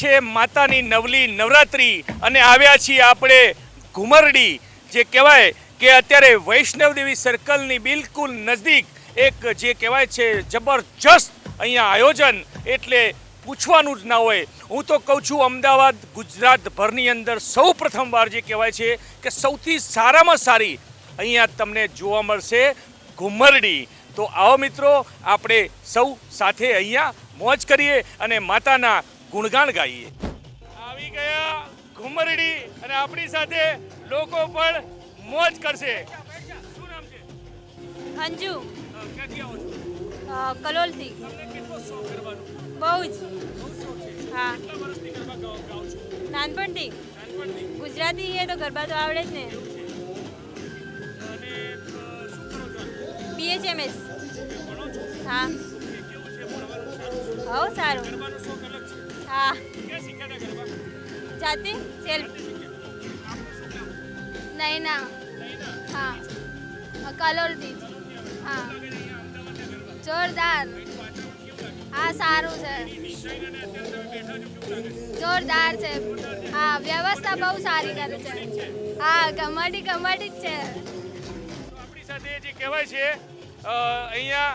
છે માતાની નવલી નવરાત્રી અને આવ્યા છીએ આપણે ઘુમરડી, જે કહેવાય કે અત્યારે વૈષ્ણવદેવી સર્કલની બિલકુલ નજીક એક જે કહેવાય છે જબરજસ્ત અહીંયા આયોજન, એટલે પૂછવાનું જ ના હોય. હું તો કહું છું, અમદાવાદ ગુજરાતભરની અંદર સૌ પ્રથમવાર જે કહેવાય છે કે સૌથી સારામાં સારી અહીંયા તમને જોવા મળશે ઘુમરડી. તો આવો મિત્રો, આપણે સૌ સાથે અહીંયા મોજ કરીએ અને માતાના ગુણગાન ગાઈએ. આવી ગયા ઘુમરડી અને આપણી સાથે લોકો પણ મોજ કરશે. શું નામ છે? અંજુ ક્યાંથી આવો છો? કલોલથી. કેટલો શોખ કરવાનો બહુ જ. બહુ શોખ છે. હા. કેટલા વર્ષથી ગરબા ગાઓ ગાઓ છો? નાનપણથી. નાનપણથી? ગુજરાતી છે તો ગરબા તો આવડે જ ને. અને શું કરો છો બીએચએમએસ હા. કેવું છે? ભણવાનું સારું છે? સારું. ગરબાનો શોખ હા જાતે સેલ્ફ નૈના હા. કલોલથી હા. જોરદાર. હા, સારું છે. જોરદાર છે. હા, વ્યવસ્થા બહુ સારી કરે છે. હા કમાટી કમાટી જ છે. આપણી સાથે જે કહેવાય છે અહીંયા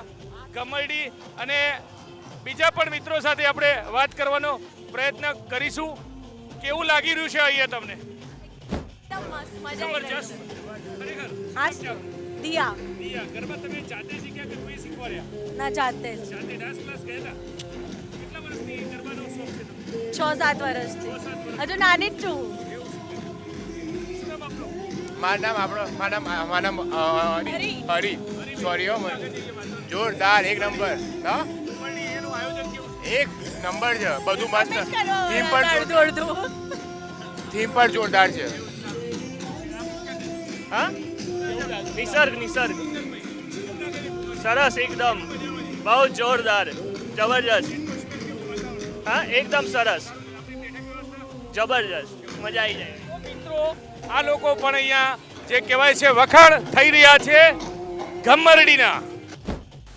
કમરડી અને બીજા પણ મિત્રો સાથે આપણે વાત કરવાનો પ્રયત્ન કરીશું. કેવું લાગી રહ્યું છે અહીંયા તમને? જબરજસ્ત. ખરેખર. હા દિયા. દિયા ગરબા તમે જાતે શીખ્યા કે કોઈ શીખવાડ્યા? ના જાતે જ. જાતે ડાન્સ ક્લાસ ગયેલા કેટલા વર્ષથી ગરબાનો શોખ છે સાત વર્ષથી. હજુ નાની જ છું. મારું નામ આપણો મારા નામ મારા નામ હરી. સોરી જોરદાર એક નંબર. હા? એક નંબર છે બધું મસ્ત. થીમ પણ થીમ પણ જોરદાર. છે. હા? નિસર્ગ નિસર્ગ. સરસ એકદમ. બહુ જોરદાર. જબરજસ્ત. હા એકદમ સરસ. જબરજસ્ત. મજા આવી જાય. મિત્રો આ લોકો પણ અહીંયા જે કહેવાય છે વખાણ થઈ રહ્યા છે ઘમરડીના.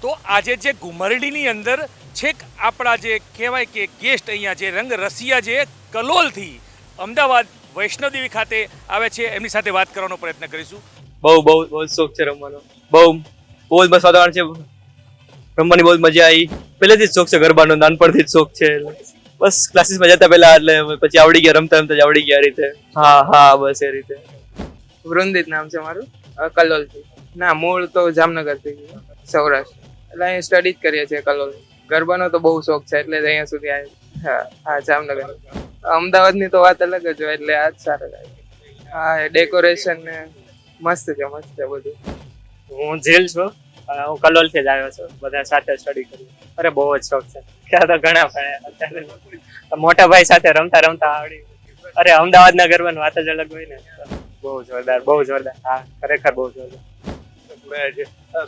તો આજે જે ઘુમરડીની અંદર છેક આપણા જે કહેવાય કે ગેસ્ટ અહીંયા જે રંગ રસિયા જે કલોલથી અમદાવાદ વૈષ્ણવદેવી ખાતે આવે છે એમની સાથે વાત કરવાનો પ્રયત્ન કરીશું. બહુ બહુ બહુ જ શોખ છે રમવાનો. બહુ બહુ જ મસ્ત વાતાવરણ છે. રમવાની બહુ જ મજા આવી. પહેલેથી જ શોખ છે ગરબાનો નાનપણથી જ શોખ છે. બસ બસ ક્લાસીસમાં જતા પહેલા એટલે પછી આવડી ગયા રમતા રમતા જ આવડી ગયા રીતે. હા હા બસ એ રીતે. વૃંદિત નામ છે મારું. કલોલથી. ના મૂળ તો જામનગરથી. સૌરાષ્ટ્ર. એટલે અહીં સ્ટડી જ કરીએ છીએ કલોલ ગરબાનો તો બહુ શોખ છે એટલે અહીંયા સુધી આવી હા હા જામનગર. અમદાવાદની તો વાત અલગ જ હોય એટલે આ જ સારા લાગે. હા ડેકોરેશન ને મસ્ત છે મસ્ત છે બધું. હું જેલ છું હું કલોલથી જ આવ્યો છું બધા સાથે સ્ટડી કરી. અરે બહુ જ શોખ છે. ત્યાં તો ઘણા ભાઈ મોટા ભાઈ સાથે રમતા રમતા આવડી અરે અમદાવાદના ગરબાની વાત જ અલગ હોય ને. બહુ જોરદાર બહુ જોરદાર. હા ખરેખર બહુ જોરદાર.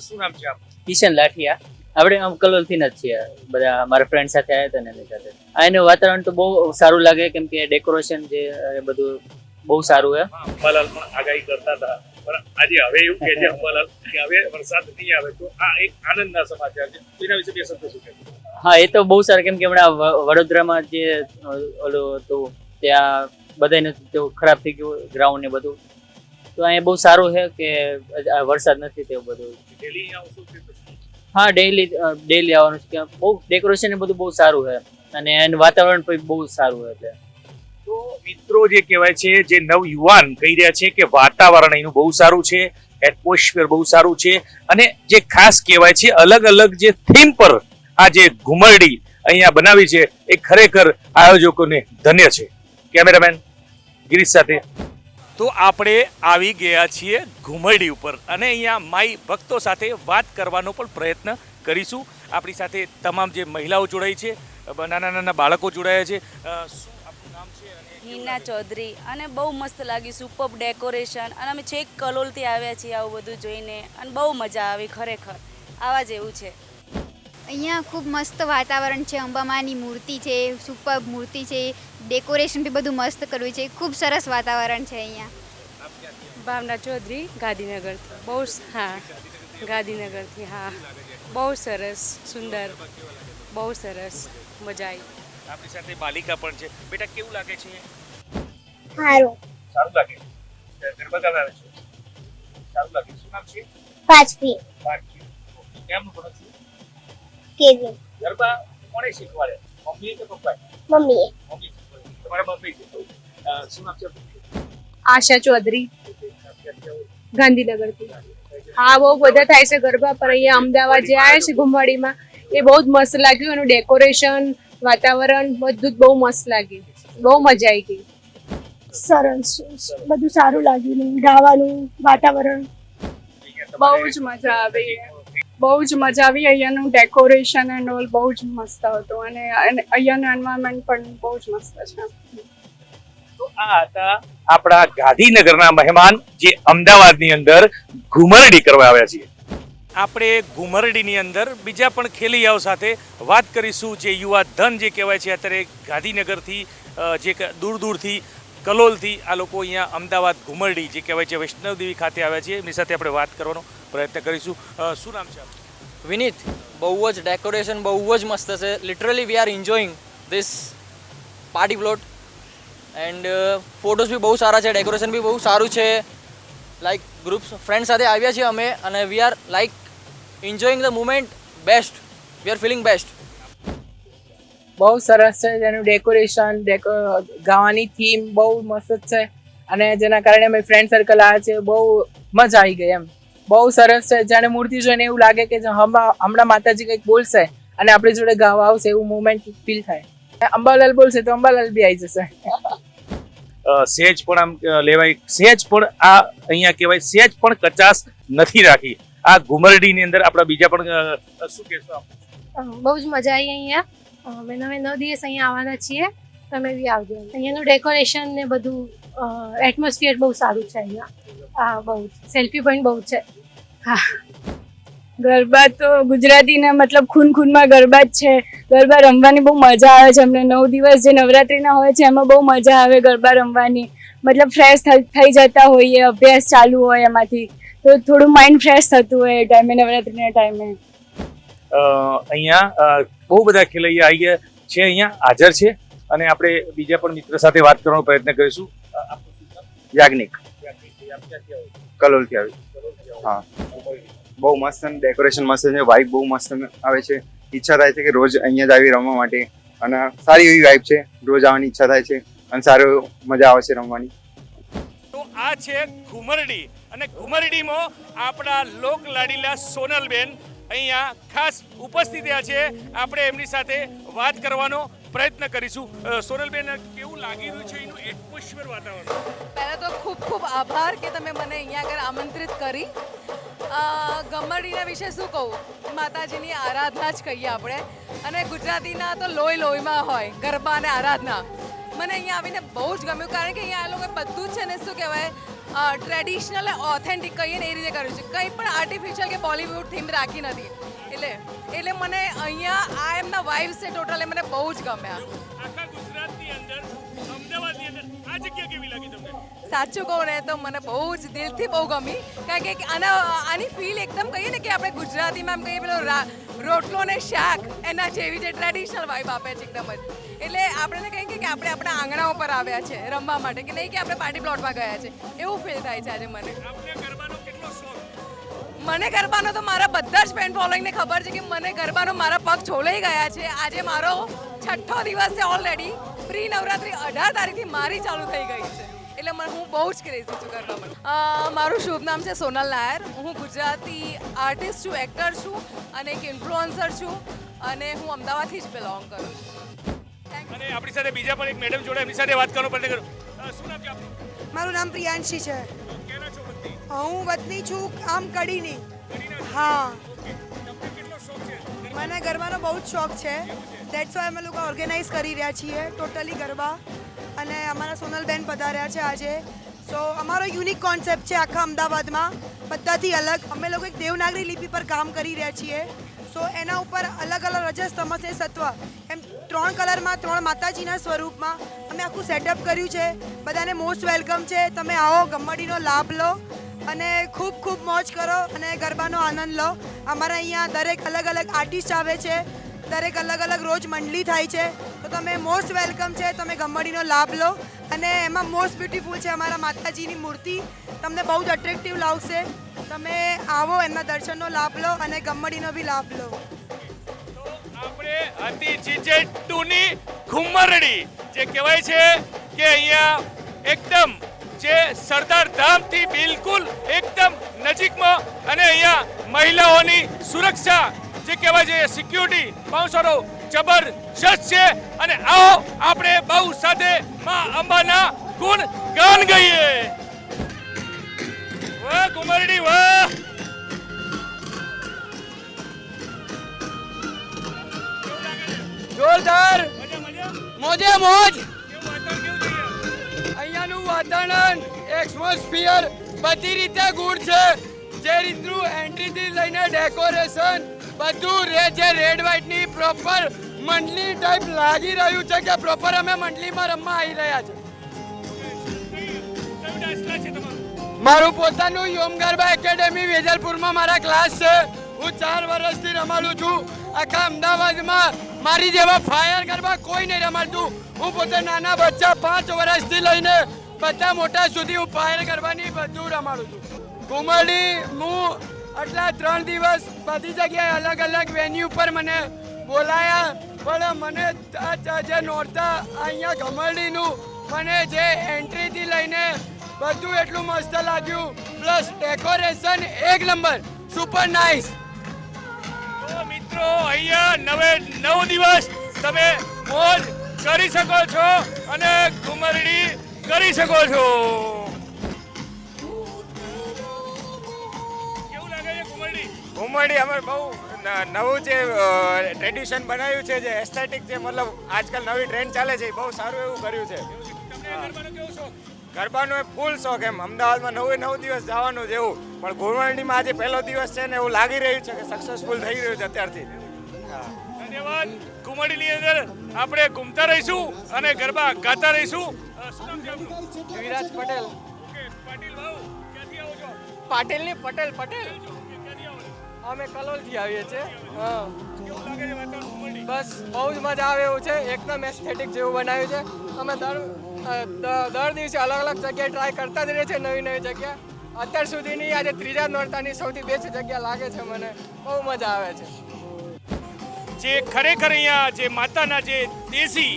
શું નામ છે આપ કિશન લાઠિયા. આપણે આમ કલોલથી જ છીએ. બધા મારા ફ્રેન્ડ સાથે આવ્યા હતા ને એની સાથે. આ એનું વાતાવરણ તો બહુ સારું લાગે કેમ કે ડેકોરેશન જે એ બધું બહુ સારું છે અંબાલાલ પણ આગાહી કરતા હતા. પણ આજે હવે એવું કે છે અંબાલાલ કે હવે વરસાદ નહીં આવે તો આ એક આનંદના સમાચાર છે. એના વિશે બે શબ્દ શું કહેશો? હા એ તો બહુ સારું. કેમ કે હમણાં વડોદરામાં જે ઓલું હતું ત્યાં બધાને ખરાબ થઈ ગયું ગ્રાઉન્ડ ને બધું. તો અહીંયા બહુ સારું છે કે આ વરસાદ નથી તેવું બધું. ડેલી? હા ડેઈલી ડેઈલી આવવાનું છે. કે બહુ ડેકોરેશન એ બધું બહુ સારું છે. અને એનું વાતાવરણ પણ બહુ સારું છે તો મિત્રો જે કહેવાય છે, જે નવ યુવાન કહી રહ્યા છે કે વાતાવરણ એનું બહુ સારું છે એટમોસ્ફિયર બહુ સારું છે, અને જે ખાસ કહેવાય છે, અલગ અલગ જે થીમ પર આ જે ઘુમરડી અહીંયા બનાવી છે, એ ખરેખર આયોજકોને ધન્ય છે. કેમેરામેન ગિરીશ સાથે તો આપણે આવી ગયા છીએ ઘુમડી ઉપર અને અહીંયા માઈ ભક્તો સાથે વાત કરવાનો પણ પ્રયત્ન કરીશું. આપણી સાથે તમામ જે મહિલાઓ જોડાઈ છે નાના નાના બાળકો જોડાયા છે શું આપનું નામ છે હિના ચૌધરી. અને બહુ મસ્ત લાગ્યું સુપર ડેકોરેશન અને અમે છેક કલોલથી આવ્યા છીએ આવું બધું જોઈને. અને બહુ મજા આવી ખરેખર. આવા જેવું છે. અહીંયા ખૂબ મસ્ત વાતાવરણ છે અંબામાની મૂર્તિ છે સુપર મૂર્તિ છે ડેકોરેશન બી બધું મસ્ત કરવું છે ખૂબ સરસ વાતાવરણ છે અહીંયા. ભાવના ચૌધરી ગાંધીનગરથી. બહુ હા ગાંધીનગરથી હા. બહુ સરસ સુંદર. બહુ સરસ મજા આવી. આપણી સાથે બાલિકા પણ છે. બેટા કેવું લાગે છે? સારું. સારું લાગે છે? ગરબા ગાવા આવે છે? સારું લાગે શું નામ છે? પાંચમી ભારતી કેમ ભણો છો? કેવી? ગરબા કોણે શીખવાડે? મમ્મી કે પપ્પા મમ્મીએ. મમ્મી તમારા મમ્મી. શું નામ છે? આશા ચૌધરી. ગાંધીનગરથી. હા બહુ બધા થાય છે ગરબા પર અહીંયા અમદાવાદ જે આવ્યા છે ઘુમવાડીમાં એ બહુ જ મસ્ત લાગ્યું. એનું ડેકોરેશન વાતાવરણ બધું જ બહુ મસ્ત લાગ્યું. બહુ મજા આવી ગઈ. સરસ બધું સારું લાગ્યું ગાવાનું વાતાવરણ. બહુ જ મજા આવી. બહુ જ મજા આવી. અહીંયાનું ડેકોરેશન એન્ડ ઓલ બહુ જ મસ્ત હતું અને અહીંયાનું એન્વાયરમેન્ટ પણ બહુ જ મસ્ત છે. તો આ હતા આપણા ગાંધીનગરના મહેમાન જે અમદાવાદની અંદર ઘુમરડી કરવા આવ્યા છીએ. આપણે ઘુમરડીની અંદર બીજા પણ ખેલૈયાઓ સાથે વાત કરીશું. જે યુવા ધન જે કહેવાય છે અત્યારે ગાંધીનગરથી જે દૂર દૂરથી કલોલથી આ લોકો અહીંયા અમદાવાદ ઘુમરડી, જે કહેવાય છે, વૈષ્ણવદેવી ખાતે આવ્યા છે એમની સાથે આપણે વાત કરવાનો પ્રયત્ન કરીશું. શું નામ છે વિનીત, બહુ જ ડેકોરેશન બહુ જ મસ્ત છે. Literally we are enjoying this party plot and photos બી બહુ સારા છે ડેકોરેશન બી બહુ સારું છે. લાઈક ગ્રુપ્સ ફ્રેન્ડ સાથે આવ્યા છીએ અમે, અને we are like enjoying the moment best we are feeling best બહુ સરસ છે જેનું ડેકોરેશન ડેકો ગાવાની થીમ બહુ મસ્ત છે. અને જેના કારણે અમે ફ્રેન્ડ સર્કલ આવ્યા છે બહુ મજા આવી ગઈ એમ. બહુ સરસ છે જાણે મૂર્તિ જોઈને એવું લાગે કે હમણાં માતાજી કંઈક બોલશે અને આપણી જોડે ગાવા આવશે એવું મુમેન્ટ ફીલ થાય. અંબાલાલ બોલશે તો અંબાલાલ બી આવી જશે. સેજ સહેજ પણ આમ લેવાય. સહેજ પણ આ અહીંયા કહેવાય સહેજ પણ કચાસ નથી રાખી. આ ઘુમરડીની અંદર આપણા બીજા પણ શું કહેશો બહુ જ મજા આવી અહીંયા. અમે નવે નવ દિવસ અહીંયા આવવાના છીએ. તમે બી આવજો. અહીંયાનું ડેકોરેશન ને બધું એટમોસ્ફિયર બહુ સારું છે અહીંયા. હા બહુ સેલ્ફી પોઈન્ટ બહુ છે. હા. ગરબા તો ગુજરાતીના મતલબ ખૂન ખૂનમાં ગરબા જ છે. ગરબા રમવાની બહુ મજા આવે છે. અમને નવ દિવસ જે નવરાત્રિના હોય છે એમાં બહુ મજા આવે ગરબા રમવાની. મતલબ ફ્રેશ થઈ જતા હોઈએ અભ્યાસ ચાલુ હોય એમાંથી. તો થોડું માઇન્ડ ફ્રેશ થતું હોય એ ટાઈમે નવરાત્રિના ટાઈમે અહીંયા બહુ બધા ખેલૈયા અહીંયા છે અહીંયા હાજર છે. અને આપણે બીજા પણ મિત્ર સાથે વાત કરવાનો પ્રયત્ન કરીશું? યાજ્ઞિક. કલોલથી આવી. હા. બહુ મસ્ત ડેકોરેશન મસ્ત છે. વાઇબ બહુ મસ્ત આવે છે. ઈચ્છા થાય છે કે રોજ અહીંયા જ આવી રમવા માટે. અને સારી એવી વાઇબ છે. રોજ આવવાની ઈચ્છા થાય છે. અને સારું મજા આવે છે રમવાની. તો આ છે ઘુમરડી. અને ઘુમરડીમાં આપણા લોક લાડીલા સોનલબેન અહીંયા ખાસ ઉપસ્થિત છે. આપણે એમની સાથે વાત કરવાનો પ્રયત્ન કરીશું. સોનલબેન, કેવું લાગી રહ્યું છે એનું એટમોસ્ફિયર વાતાવરણ? પહેલાં તો ખૂબ ખૂબ આભાર કે તમે મને અહીંયા આગળ આમંત્રિત કરી. ગમડીના વિશે શું કહું? માતાજીની આરાધના જ કહીએ આપણે. અને ગુજરાતીના તો લોહી લોહીમાં હોય, ગરબા અને આરાધના. મને અહીંયા આવીને બહુ જ ગમ્યું. કારણ કે અહીંયા આ લોકો બધું જ છે ને શું કહેવાય? ટ્રેડિશનલ ઓથેન્ટિક કહીએ ને એ રીતે કર્યું છે. કંઈ પણ આર્ટિફિશિયલ કે બોલિવૂડ થીમ રાખી નથી. એટલે એટલે મને અહીંયા આ એમના વાઇફ છે ટોટલ મને બહુ જ ગમ્યા. આખા ગુજરાતની અંદર અમદાવાદની અંદર આ જગ્યા કેવી લાગી તમને? સાચું કહું ને તો મને બહુ જ દિલથી બહુ ગમી. કારણ કે આના આની ફીલ એકદમ કહીએ ને કે આપણે ગુજરાતીમાં એમ કહીએ પેલો રોટલો ને શાક એના જેવી જે ટ્રેડિશનલ વાઇબ આપે છે એકદમ જ. એટલે આપણે કહીએ કે આપણે આપણા આંગણા ઉપર આવ્યા છે રમવા માટે કે નહીં કે આપણે પાર્ટી પ્લોટમાં ગયા છે. એવું ફીલ થાય છે આજે મને. મને ગરબાનો તો મારા બધા જ ફેન ફોલોઈંગને ખબર છે કે મને ગરબાનો મારા પગ છોલાઈ ગયા છે. આજે મારો છઠ્ઠો દિવસ છે ઓલરેડી પ્રી નવરાત્રી અઢાર તારીખથી મારી ચાલુ થઈ ગઈ છે. એટલે મને હું બહુ જ ક્રેઝી છું ગરબામાં માટે મારું શુભ નામ છે સોનલ નાયર. હું ગુજરાતી આર્ટિસ્ટ છું એક્ટર છું અને એક ઇન્ફ્લુઅન્સર છું અને હું અમદાવાદથી જ બિલોંગ કરું છું. અને આપણી સાથે બીજા પણ એક મેડમ જોડે એમની સાથે વાત કરવાનો પ્રયત્ન કરું. શું નામ છે આપનું? મારું નામ પ્રિયાંશી છે. કેના છો બધી હું વતની છું આમ કડીની. હા. મને ગરબાનો બહુ જ શોખ છે. દેટ્સ વાય અમે લોકો ઓર્ગેનાઇઝ કરી રહ્યા છીએ. ટોટલી ગરબા. અને અમારા સોનલબેન પધાર્યા છે આજે. સો અમારો યુનિક કોન્સેપ્ટ છે આખા અમદાવાદમાં. બધાથી અલગ. અમે લોકો એક દેવનાગરી લિપિ પર કામ કરી રહ્યા છીએ. સો એના ઉપર અલગ અલગ રજસ તમસ સત્વ. એમ ત્રણ કલરમાં, ત્રણ માતાજીના સ્વરૂપમાં અમે આખું સેટઅપ કર્યું છે. બધાને મોસ્ટ વેલકમ છે. તમે આવો, ગમ્મડીનો લાભ લો અને ખૂબ ખૂબ મોજ કરો અને ગરબાનો આનંદ લો. અમારા અહીંયા દરેક અલગ અલગ આર્ટિસ્ટ આવે છે. દરેક અલગ અલગ રોજ મંડળી થાય છે. તો તમે મોસ્ટ વેલકમ છે, તમે ગમડીનો લાભ લો. અને એમાં મોસ્ટ બ્યુટીફુલ છે અમારા માતાજીની મૂર્તિ. તમને બહુ જ અટ્રેક્ટિવ લાગશે. તમે આવો, એમના દર્શનનો લાભ લો અને ગમડીનો બી લાભ લો. આપણે હતી જીજે ટુની ઘુમરડી, જે કહેવાય છે કે અહીંયા એકદમ જે સરદાર ધામથી બિલકુલ એકદમ નજીકમાં અને અહીંયા મહિલાઓની સુરક્ષા, જે કહેવાય છે સિક્યુરિટી બહુ સારો જબરજસ્ત છે. અને આવો આપણે બહુ સાથે માં અંબાના ગુણ ગાન ગઈએ. વાહ ઘુમરડી વાહ. જોરદાર. મોજે મોજ. અહીંયાનું વાતાવરણ એટમોસ્ફિયર બધી રીતે ગુડ છે. જે રીતનું એન્ટ્રીથી લઈને ડેકોરેશન બધું રે જે રેડ વ્હાઇટની પ્રોપર મંડલી ટાઈપ લાગી રહ્યું છે કે પ્રોપર અમે મંડલીમાં રમવા આવી રહ્યા છે. મારું પોતાનું યોમ ગરબા એકેડેમી વેજલપુરમાં મારા ક્લાસ છે. હું ચાર વર્ષથી રમાડું છું. આખા અમદાવાદમાં મારી જેવા ફાયર ગરબા કોઈ નહીં રમાડતું. હું પોતે નાના બચ્ચા પાંચ વર્ષથી લઈને બધા મોટા સુધી હું ફાયર ગરબાની બધું રમાડું છું. ઘુમડી હું આટલા ત્રણ દિવસ બધી જગ્યાએ અલગ અલગ વેન્યુ પર મને બોલાયા. પણ મને જે નોરતા અહીંયા ઘમરડીનું મને જે એન્ટ્રીથી લઈને બધું એટલું મસ્ત લાગ્યું. પ્લસ ડેકોરેશન એક નંબર. સુપર નાઇસ મિત્રો અહીંયા નવે નવ દિવસ તમે મોજ કરી શકો છો અને ઘુમરડી કરી શકો છો. કેવું લાગે છે ઘુમરડી? ઘુમરડી અમે બહુ નવું જે ટ્રેડિશન બનાવ્યું છે જે એસ્થેટિક જે મતલબ આજકાલ નવી ટ્રેન્ડ ચાલે છે એ બહુ સારું એવું કર્યું છે. ગરબાનો એ ફૂલ શોખ એમ. અમદાવાદમાં નવે નવ દિવસ જવાનું જેવું પણ ઘુમરડીમાં આજે પહેલો દિવસ છે ને એવું લાગી રહ્યું છે કે સક્સેસફુલ થઈ રહ્યું છે અત્યારથી. હા. ધન્યવાદ. ઘુમડીની અંદર આપણે ઘૂમતા રહીશું અને ગરબા ગાતા રહીશું? વિરાજ પટેલ. પાટીલ પટેલ પટેલ. અમે કલોલથી આવીએ છીએ. બસ, બહુ જ મજા આવે એવું છે. એકદમ એસ્થેટિક જેવું બનાવ્યું છે. અમે દર દર દિવસે અલગ અલગ જગ્યાએ ટ્રાય કરતા જ રહીએ છીએ નવી નવી જગ્યા. અત્યાર સુધીની આજે ત્રીજા નોરતાની સૌથી બેસ્ટ જગ્યા લાગે છે મને. બહુ મજા આવે છે. જે ખરેખર અહીંયા જે માતાના જે દેશી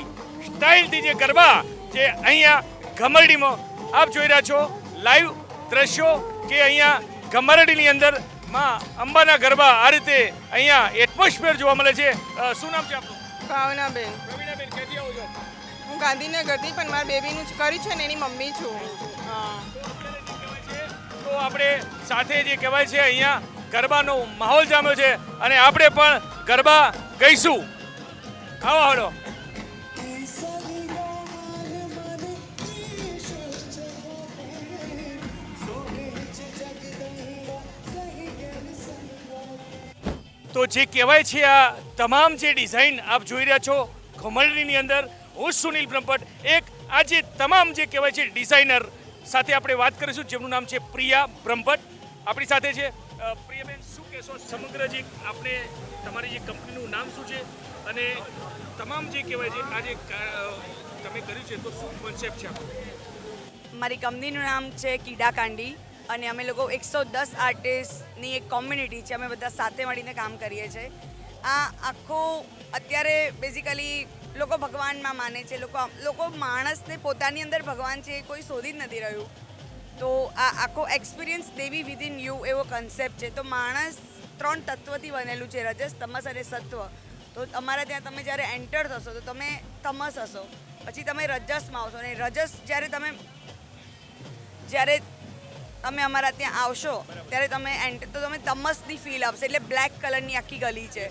સ્ટાઇલથી જે ગરબા જે અહીંયા ઘમરડીમાં આપ જોઈ રહ્યા છો લાઈવ દ્રશ્યો કે અહીંયા ઘમરડીની અંદર માં અંબાના ગરબા આ રીતે અહીંયા એટમોસ્ફિયર જોવા મળે છે. શું નામ છે આપનું? ભાવનાબેન. પ્રવીણાબેન ક્યાંથી આવો છો? હું ગાંધીનગરથી પણ મારા બેબીનું જ કર્યું છે ને એની મમ્મી છું. હા. તો આપણે સાથે જે કહેવાય છે અહીંયા ગરબાનો માહોલ જામ્યો છે અને આપણે પણ ગરબા ગઈશું. આવો હળો તો જે કહેવાય છે આ તમામ જે ડિઝાઇન આપ જોઈ રહ્યા છો ખમલડીની અંદર હું સુનિલ બ્રહ્મભટ્ટ, એક આ જે તમામ જે કહેવાય છે ડિઝાઇનર સાથે આપણે વાત કરીશું, જેમનું નામ છે પ્રિયા બ્રહ્મભટ્ટ. આપણી સાથે છે પ્રિયાબેન, શું કહેશો? સમગ્ર જે આપણે, તમારી જે કંપનીનું નામ શું છે? અને તમામ જે કહેવાય છે આ જે તમે કર્યું છે, તો શું કોન્સેપ્ટ છે મારી કંપનીનું નામ છે કીડા કાંડી અને અમે લોકો એકસો દસ આર્ટિસ્ટની એક કોમ્યુનિટી છે, અમે બધા સાથે મળીને કામ કરીએ છીએ. આ આખો અત્યારે બેઝિકલી લોકો ભગવાનમાં માને છે, લોકો લોકો માણસને પોતાની અંદર ભગવાન છે એ કોઈ શોધી જ નથી રહ્યું. તો આ આખો એક્સપિરિયન્સ દેવી વિધિન યુ એવો કન્સેપ્ટ છે. તો માણસ ત્રણ તત્વથી બનેલું છે, રજસ, તમસ અને સત્વ. તો તમારા ત્યાં તમે જ્યારે એન્ટર થશો, તો તમે તમસ હશો. પછી તમે રજસમાં આવશો અને રજસ જ્યારે તમે, જ્યારે તમે અમારા ત્યાં આવશો, ત્યારે તમે તો તમે તમસની ફીલ આવશે એટલે બ્લેક કલરની આખી ગલી છે.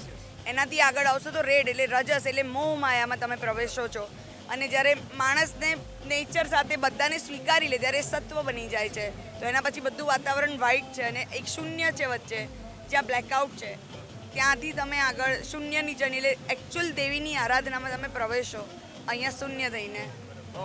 એનાથી આગળ આવશો તો રેડ એટલે રજસ, એટલે મોહ માયામાં તમે પ્રવેશો છો. અને જ્યારે માણસને નેચર સાથે બધાને સ્વીકારી લે, ત્યારે સત્વ બની જાય છે. તો એના પછી બધું વાતાવરણ વ્હાઇટ છે અને એક શૂન્ય છે વચ્ચે, જ્યાં બ્લેકઆઉટ છે. ત્યાંથી તમે આગળ શૂન્યની જણી એટલે એકચ્યુઅલ દેવીની આરાધનામાં તમે પ્રવેશો, અહીંયા શૂન્ય થઈને.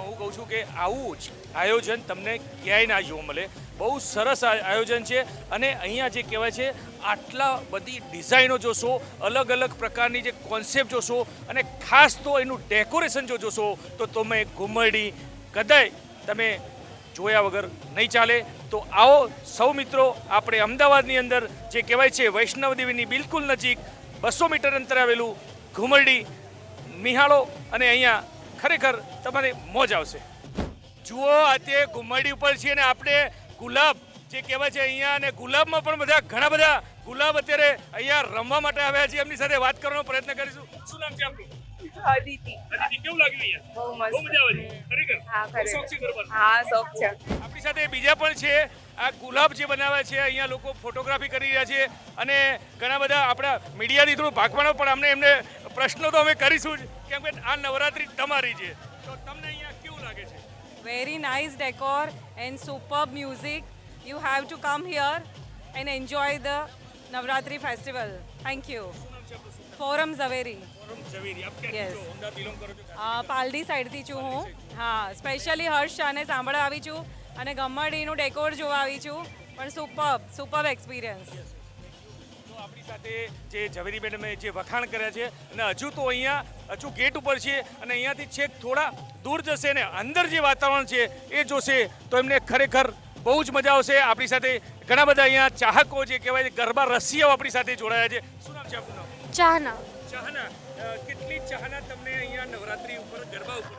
હું કહું છું કે આવું જ આયોજન તમને ક્યાંય ના જોવા મળે. બહુ સરસ આયોજન છે અને અહીંયા જે કહેવાય છે, આટલા બધી ડિઝાઇનો જોશો, અલગ અલગ પ્રકારની જે કોન્સેપ્ટ જોશો અને ખાસ તો એનું ડેકોરેશન જો જોશો, તો તમે ઘુમડી કદાય તમે જોયા વગર નહીં ચાલે. તો આવો સૌ મિત્રો, આપણે અમદાવાદની અંદર જે કહેવાય છે વૈષ્ણવદેવીની બિલકુલ નજીક બસો મીટર અંતરે આવેલું ઘુમરડી, નિહાળો અને અહીંયા ખરેખર તમારે મોજ આવશે. જુઓ અત્યારે ઘુમરડી ઉપર છીએ અને આપણે ગુલાબ જે કહેવાય છે અહીંયા અને ગુલાબમાં પણ બધા ઘણા બધા ગુલાબ અત્યારે અહીંયા રમવા માટે આવ્યા છે. એમની સાથે વાત કરવાનો પ્રયત્ન કરીશું. શું નામ છે આપનું? અદિતિ અદિતિ કેવું લાગ્યું અહીંયા? બહુ બહુ મજા આવે. છે ખરેખર? હા બહુ શોખ છે ખરેખર હા શોખ છે. આપણી સાથે બીજા પણ છે. આ ગુલાબ જે બનાવ્યા છે અહીંયા લોકો ફોટોગ્રાફી કરી રહ્યા છે અને ઘણા બધા આપણા મીડિયાથી થોડું ભાગવાનો પણ અમને એમને પ્રશ્નો તો અમે કરીશું જ. કેમ કે આ નવરાત્રી તમારી છે. તો તમને અહીંયા કેવું લાગે છે? Very nice decor and super music you have to come here and enjoy the Navratri festival thank you Foram. Zaveri Paldi સાઈડથી છું હું. હા સ્પેશિયલી હર્ષ શાહને સાંભળવા આવી છું અને ગમ્મડીનું ડેકોર જોવા આવી છું. પણ સુપર્બ સુપર્બ એક્સપિરિયન્સ તો આપણી સાથે જે ઝવેરી મેડમે જે વખાણ કર્યા છે અને હજુ તો અહીંયા હજુ ગેટ ઉપર છે અને અહીંયાથી છેક થોડા દૂર જશે ને અંદર જે વાતાવરણ છે એ જોશે તો એમને ખરેખર બહુ જ મજા આવશે. આપણી સાથે ઘણા બધા અહીંયા ચાહકો જે કહેવાય ગરબા રસિયાઓ આપણી સાથે જોડાયા છે. શું નામ છે આપનું નામ? ચાહના. ચાહના. કેટલી ચાહના તમને અહીંયા નવરાત્રી ઉપર ગરબા ઉપર?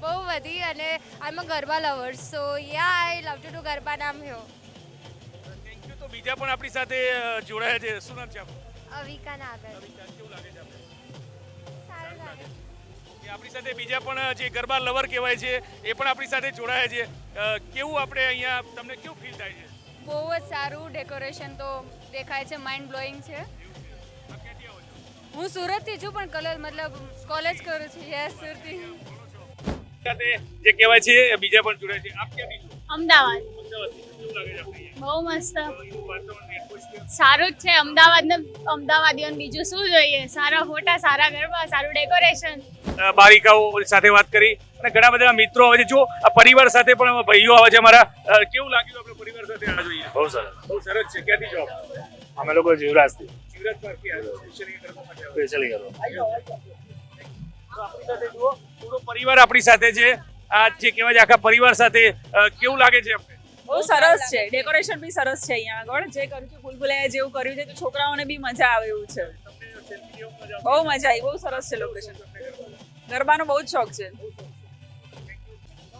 બહુ બધી અને I am garba lover so ya I love to do garba નામ હિયો થેન્ક યુ તો બીજા પણ આપણી સાથે અ, જોડાયા છે. શું નામ છે આપનું અવિકા નાગર. કેવું લાગે છે આપણે સારું લાગે. આપણી સાથે બીજા પણ જે ગરબા લવર કહેવાય છે એ પણ આપણી સાથે જોડાયા છે. કેવું આપણે અહીંયા તમને કેવું ફીલ થાય છે? બહુ જ સારું ડેકોરેશન તો દેખાય છે માઇન્ડ બ્લોઈંગ છો. હું સુરતથી છું પણ કલર મતલબ કોલેજ કરું છું. યસ સુરતથી. સાથે જે કહેવાય છે એ બીજા પણ જોડાય છે. આપ ક્યાંથી છો? અમદાવાદ. અમદાવાદથી કેવું લાગે છે આપણે બહુ મસ્ત? સારું જ છે અમદાવાદને અમદાવાદીઓને બીજું શું જોઈએ? સારા ફોટા સારા ગરબા સારું ડેકોરેશન અ, સાથે વાત કરી. અને ઘણા બધા મિત્રો આવે છે. જો આ પરિવાર સાથે પણ ભાઈઓ આવે છે અમારા. કેવું લાગ્યું આપણે પરિવાર સાથે આ જોઈએ? બહુ સરસ. બહુ સરસ છે. ક્યાંથી જો અમે લોકો જીવરાજથી. પરિવાર આપણી સાથે છે. આ જે કહેવાય આખા પરિવાર સાથે કેવું લાગે છે આપણે બહુ સરસ છે. ડેકોરેશન બી સરસ છે અહીંયા આગળ. જે કર્યું છે ફૂલફુલાયા જેવું કર્યું છે તો છોકરાઓને બી મજા આવે એવું છે. બહુ મજા આવી. બહુ સરસ છે લોકેશન ગરબાનો બહુ જ શોખ છે.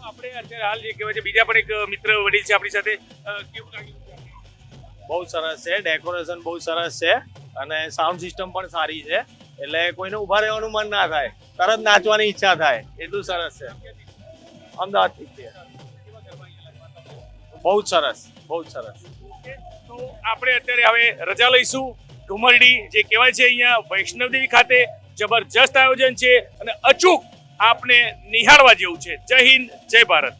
આપણે અત્યારે હાલ જે કહેવાય છે બીજા પણ એક મિત્ર વડીલ છે આપણી સાથે. કેવું લાગ્યું બહુ સરસ છે. ડેકોરેશન બહુ સરસ છે. અને સાઉન્ડ સિસ્ટમ પણ સારી છે. એટલે કોઈને ઊભા રહેવાનું મન ના થાય. તરત નાચવાની ઈચ્છા થાય. એટલું સરસ છે. અમદાવાદથી બહુ જ સરસ. બહુ જ સરસ. તો આપણે અત્યારે હવે રજા લઈશું. ઢુમરડી જે કહેવાય છે અહીંયા, વૈષ્ણવદેવી ખાતે જબરજસ્ત આયોજન છે અને અચૂક આપને નિહાળવા જેવું છે. જય હિન્દ, જય ભારત.